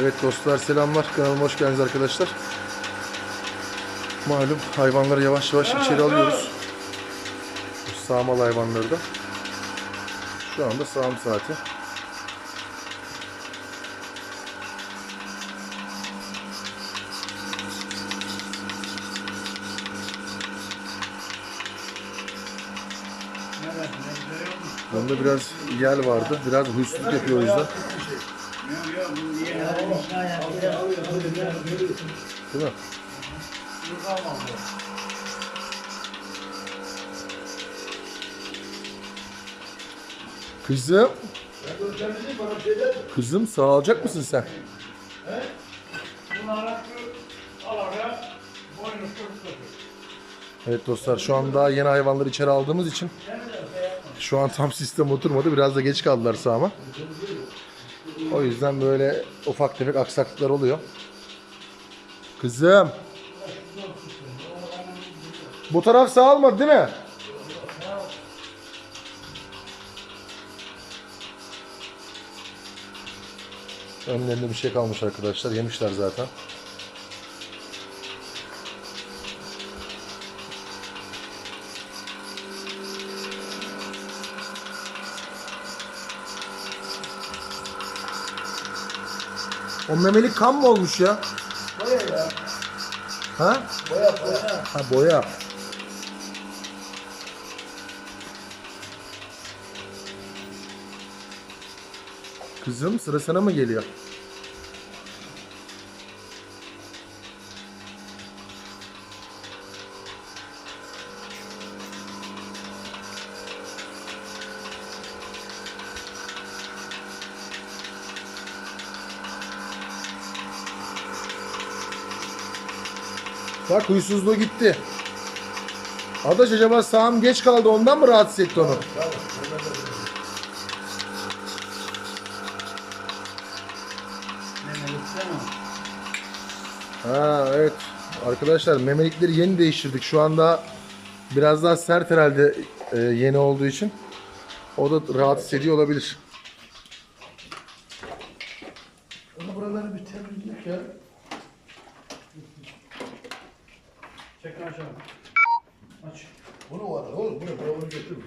Evet dostlar selamlar. Kanalıma hoş geldiniz arkadaşlar. Malum hayvanları yavaş yavaş içeri alıyoruz. Sağmal hayvanları da. Şu anda sağım saati. Bunda biraz yel vardı. Biraz huysuzluk yapıyor o yüzden. Değil? Kızım. Kızım sağlayacak mısın sen? Evet dostlar şu an daha yeni hayvanları içeri aldığımız için şu an tam sistem oturmadı. Biraz da geç kaldılar sağıma. O yüzden böyle ufak tefek aksaklıklar oluyor. Kızım. Bu taraf sağ olmadı değil mi? Önlerinde bir şey kalmış arkadaşlar. Yemişler zaten. O memelik kan mı olmuş ya? Boya ya. Ha? Boya boya. Ha boya. Kızım sıra sana mı geliyor? Bak huysuzluğu gitti. Adaş acaba sağım geç kaldı ondan mı rahatsız etti onu? Ha evet. Arkadaşlar memelikleri yeni değiştirdik. Şu anda biraz daha sert herhalde e, yeni olduğu için. O da rahatsız ediyor olabilir. Onu buraları bir temizledik ya. Çek aşağı. Aç. Bunu var oğlum bunu buraları götür.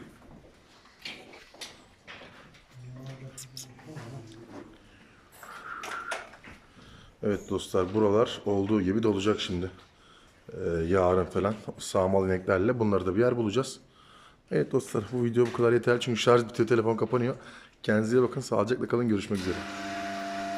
Evet dostlar buralar olduğu gibi dolacak şimdi. Ee, yarın falan sağmal ineklerle bunları da bir yer bulacağız. Evet dostlar bu video bu kadar yeterli çünkü şarj bitiyor telefon kapanıyor. Kendinize bakın sağlıcakla kalın görüşmek üzere.